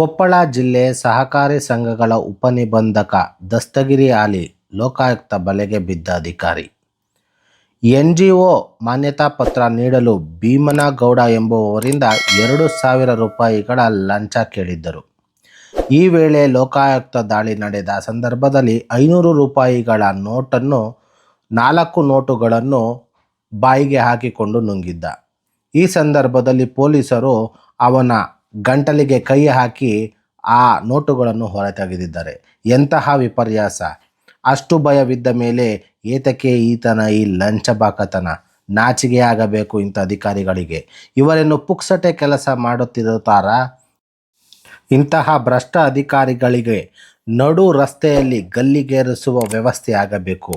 ಕೊಪ್ಪಳ ಜಿಲ್ಲೆ ಸಹಕಾರಿ ಸಂಘಗಳ ಉಪನಿಬಂಧಕ ದಸ್ತಗಿರಿ ಆಲಿ ಲೋಕಾಯುಕ್ತ ಬಲೆಗೆ ಬಿದ್ದ ಅಧಿಕಾರಿ. ಎನ್ಜಿಒ ಮಾನ್ಯತಾ ಪತ್ರ ನೀಡಲು ಭೀಮನಗೌಡ ಎಂಬುವವರಿಂದ ಎರಡು ಸಾವಿರ ರೂಪಾಯಿಗಳ ಲಂಚ ಕೇಳಿದ್ದರು. ಈ ವೇಳೆ ಲೋಕಾಯುಕ್ತ ದಾಳಿ ನಡೆದ ಸಂದರ್ಭದಲ್ಲಿ ಐನೂರು ರೂಪಾಯಿಗಳ ನೋಟನ್ನು ನಾಲ್ಕು ನೋಟುಗಳನ್ನು ಬಾಯಿಗೆ ಹಾಕಿಕೊಂಡು ನುಂಗಿದ್ದ. ಈ ಸಂದರ್ಭದಲ್ಲಿ ಪೊಲೀಸರು ಅವನ ಗಂಟಲಿಗೆ ಕೈ ಹಾಕಿ ಆ ನೋಟುಗಳನ್ನು ಹೊರತೆಗೆದಿದ್ದಾರೆ. ಎಂತಹ ವಿಪರ್ಯಾಸ. ಅಷ್ಟು ಭಯವಿದ್ದ ಮೇಲೆ ಏತಕ್ಕೆ ಈತನ ಈ ಲಂಚಬಾಕತನ? ನಾಚಿಗೆ ಆಗಬೇಕು ಇಂಥ ಅಧಿಕಾರಿಗಳಿಗೆ. ಇವರೇನು ಪುಕ್ಸಟೆ ಕೆಲಸ ಮಾಡುತ್ತಿರುತ್ತಾರಾ? ಇಂತಹ ಭ್ರಷ್ಟ ಅಧಿಕಾರಿಗಳಿಗೆ ನಡು ರಸ್ತೆಯಲ್ಲಿ ಗಲ್ಲಿಗೇರಿಸುವ ವ್ಯವಸ್ಥೆ ಆಗಬೇಕು.